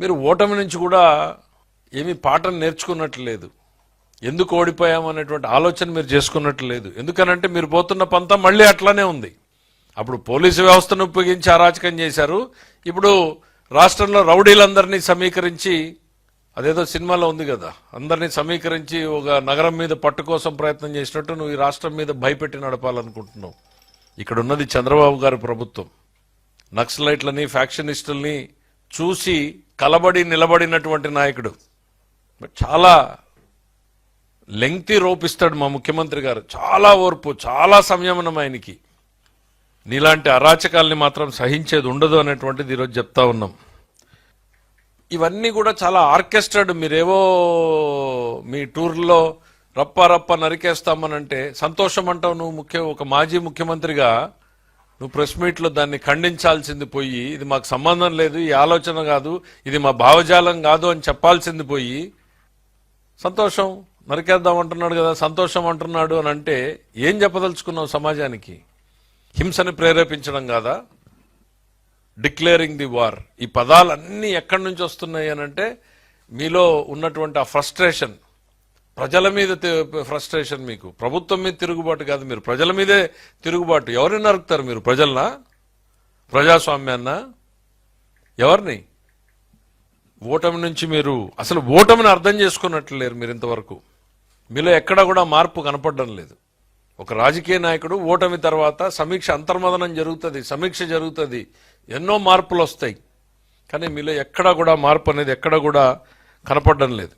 మీరు ఓటమి నుంచి కూడా ఏమీ పాఠం నేర్చుకున్నట్లు లేదు. ఎందుకు ఓడిపోయామనేటువంటి ఆలోచన మీరు చేసుకున్నట్లు లేదు. ఎందుకనంటే మీరు పోతున్న పంత మళ్ళీ అట్లానే ఉంది. అప్పుడు పోలీసు వ్యవస్థను ఉపయోగించి అరాచకం చేశారు. ఇప్పుడు రాష్ట్రంలో రౌడీలందరినీ సమీకరించి అదేదో సినిమాలో ఉంది కదా అందరినీ సమీకరించి ఒక నగరం మీద పట్టు కోసం ప్రయత్నం చేసినట్టు నువ్వు ఈ రాష్ట్రం మీద భయపెట్టి నడపాలనుకుంటున్నావు. ఇక్కడ ఉన్నది చంద్రబాబు గారి ప్రభుత్వం. నక్సలైట్లని ఫ్యాక్షనిస్టుల్ని చూసి కలబడి నిలబడినటువంటి నాయకుడు. చాలా లెంగ్తి రోపిస్తాడు మా ముఖ్యమంత్రి గారు. చాలా ఓర్పు చాలా సంయమనం ఆయనకి. నీలాంటి అరాచకాల్ని మాత్రం సహించేది ఉండదు అనేటువంటిది ఈరోజు చెప్తా ఉన్నాం. ఇవన్నీ కూడా చాలా ఆర్కెస్ట్రాడ్. మీరేవో మీ టూర్లో రప్ప రప్ప నరికేస్తామనంటే సంతోషం అంటావు నువ్వు ముఖ్య ఒక మాజీ ముఖ్యమంత్రిగా నువ్వు ప్రెస్ మీట్లో దాన్ని ఖండించాల్సింది పోయి ఇది మాకు సంబంధం లేదు ఈ ఆలోచన కాదు ఇది మా భావజాలం కాదు అని చెప్పాల్సింది పోయి సంతోషం నరికేద్దాం అంటున్నాడు కదా సంతోషం అంటున్నాడు అని అంటే ఏం చెప్పదలుచుకున్నావు సమాజానికి? హింసని ప్రేరేపించడం కాదా? Declaring the war. ఈ పదాలన్నీ ఎక్కడి నుంచి వస్తున్నాయి అని అంటే మీలో ఉన్నటువంటి ఆ ఫ్రస్ట్రేషన్ ప్రజల మీద ఫ్రస్ట్రేషన్ మీకు. ప్రభుత్వం మీద తిరుగుబాటు కాదు మీరు. ప్రజల మీదే తిరుగుబాటు. ఎవరిని నరుకుతారు మీరు? ప్రజలనా? ప్రజాస్వామ్యాన్న? ఎవరిని? ఓటమి నుంచి మీరు అసలు ఓటమిని అర్థం చేసుకున్నట్లు లేరు మీరు ఇంతవరకు. మీలో ఎక్కడా కూడా మార్పు కనపడడం లేదు. ఒక రాజకీయ నాయకుడు ఓటమి తర్వాత సమీక్ష అంతర్మదనం జరుగుతుంది సమీక్ష జరుగుతుంది. ఎన్నో మార్పులు వస్తాయి కానీ మీలో ఎక్కడా కూడా మార్పు అనేది ఎక్కడా కూడా కనపడడం లేదు.